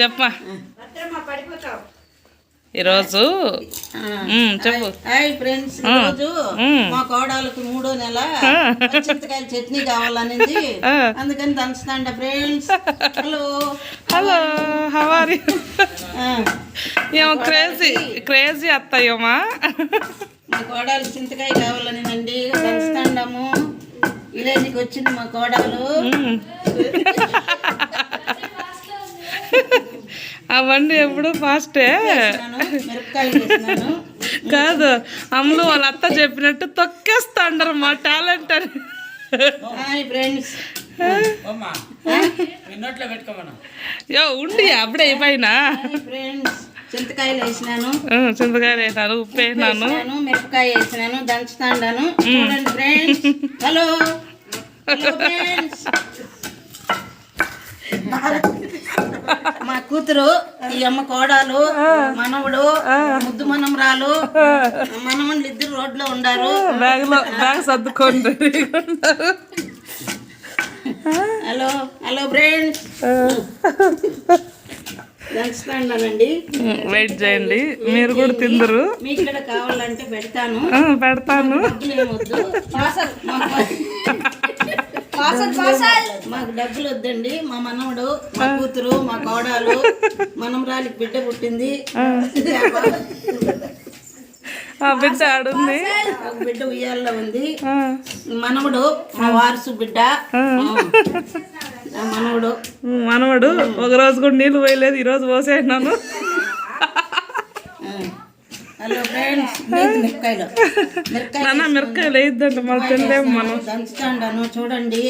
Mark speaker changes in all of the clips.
Speaker 1: చెప్పమా ఈరోజు చెప్పు.
Speaker 2: Hi friends. ఈరోజు
Speaker 1: మ్.
Speaker 2: కోడలకు మూడో నెల చింతకాయల చట్నీ కావాలనింది.
Speaker 1: ఆ.
Speaker 2: అందుకని దంచుతాండ ఫ్రెండ్స్. హలో.
Speaker 1: హలో హవారి ఏమో క్రేజీ క్రేజీ అత్తయ్యమ్మా.
Speaker 2: మా కోడలు చింతకాయ కావాలనిందండి. దంచుతాండాము. విలేజ్కి వచ్చింది మా కోడలు.
Speaker 1: అవన్నీ ఎప్పుడు ఫాస్టే కాదు అమ్ములు వాళ్ళ అత్త చెప్పినట్టు తొక్కేస్తాండరు మా టాలెంట్ అని.
Speaker 2: హాయ్ ఫ్రెండ్స్
Speaker 1: యో ఉండి అప్పుడే అయిపోయినా
Speaker 2: హాయ్ ఫ్రెండ్స్ చింతకాయలు వేసినాను.
Speaker 1: చింతకాయలు వేసినాను ఉప్పు వేసినాను.
Speaker 2: మిరపకాయ వేసినాను దంచుతాండాను. చూడండి ఫ్రెండ్స్ హలో హలో ఫ్రెండ్స్ మా కూతురు ఈ అమ్మ కోడలు మనవడు ముద్దు మనమరాలు మనమళ్ళు ఇద్దరు రోడ్లో ఉండారు.
Speaker 1: బ్యాగ్ సర్దుకోండి
Speaker 2: హలో హలో ఫ్రెండ్స్
Speaker 1: వెయిట్ చేయండి. మీరు కూడా తిందరు.
Speaker 2: మీకు కూడా కావాలంటే పెడతాను.
Speaker 1: పెడతాను.
Speaker 2: మాకు డబ్బులు వద్దండి. మా మనవడు మా కూతురు మా కోడలు మనమరాలికి బిడ్డ పుట్టింది.
Speaker 1: ఆ. బిడ్డ ఆడుంది.
Speaker 2: ఒక బిడ్డ ఉయ్యాల్లో ఉంది. మనవడు మా వారసు బిడ్డ. మనవడు.
Speaker 1: మనవడు ఒక రోజు కూడా నీళ్ళు పోయలేదు ఈ రోజు పోసేసినాను
Speaker 2: హలో ఫ్రెండ్స్ మిరపకాయలు.
Speaker 1: నాన్న మిరపకాయలు వేయద్దంట మళ్ళీ తినలేము మనం.
Speaker 2: దంచుతాండాను చూడండి.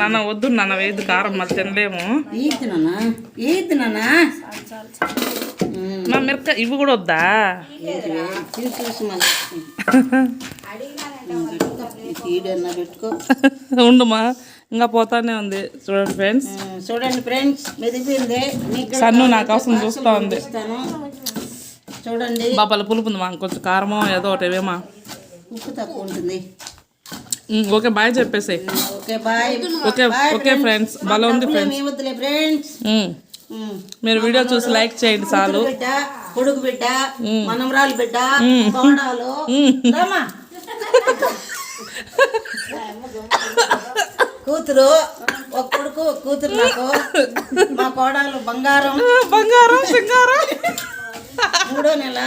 Speaker 1: నాన్న. వద్దు నాన్న వేయద్దు కారం మళ్ళీ తినలేము.
Speaker 2: ఈత్ నాన్న ఈత్ నాన్న.
Speaker 1: మా మిరపకాయ ఇవి కూడా వద్దా?
Speaker 2: పెట్టుకో.
Speaker 1: ఉండుమా? ఇంకా పోతానే ఉంది. చూడండి ఫ్రెండ్స్.
Speaker 2: చూడండి ఫ్రెండ్స్ మెదిపింది మీకు
Speaker 1: సన్ను నా కోసం చూస్తా ఉంది.
Speaker 2: చూడండి.
Speaker 1: బాబాల పులుపు ఉంది మా కొంచెం కారమో ఏదో ఒకటి ఏమేమా
Speaker 2: ఉప్పు తక్కువ ఉంటుంది.
Speaker 1: ఓకే బాయ్ చెప్పేసి
Speaker 2: okay bye.
Speaker 1: Okay okay friends. భలే ఉంది ఫ్రెండ్స్.
Speaker 2: మీ వద్దులే ఫ్రెండ్స్
Speaker 1: మీరు వీడియో చూసి లైక్ చేయండి చాలు.
Speaker 2: కొడుకు బిడ్డ మనమరాలు బిడ్డ కోడాలు. రామా కూతురు ఒక కొడుకు ఒక కూతురు నాకు. మా కోడలు బంగారం.
Speaker 1: బంగారం సింగారం.
Speaker 2: మూడో నెల.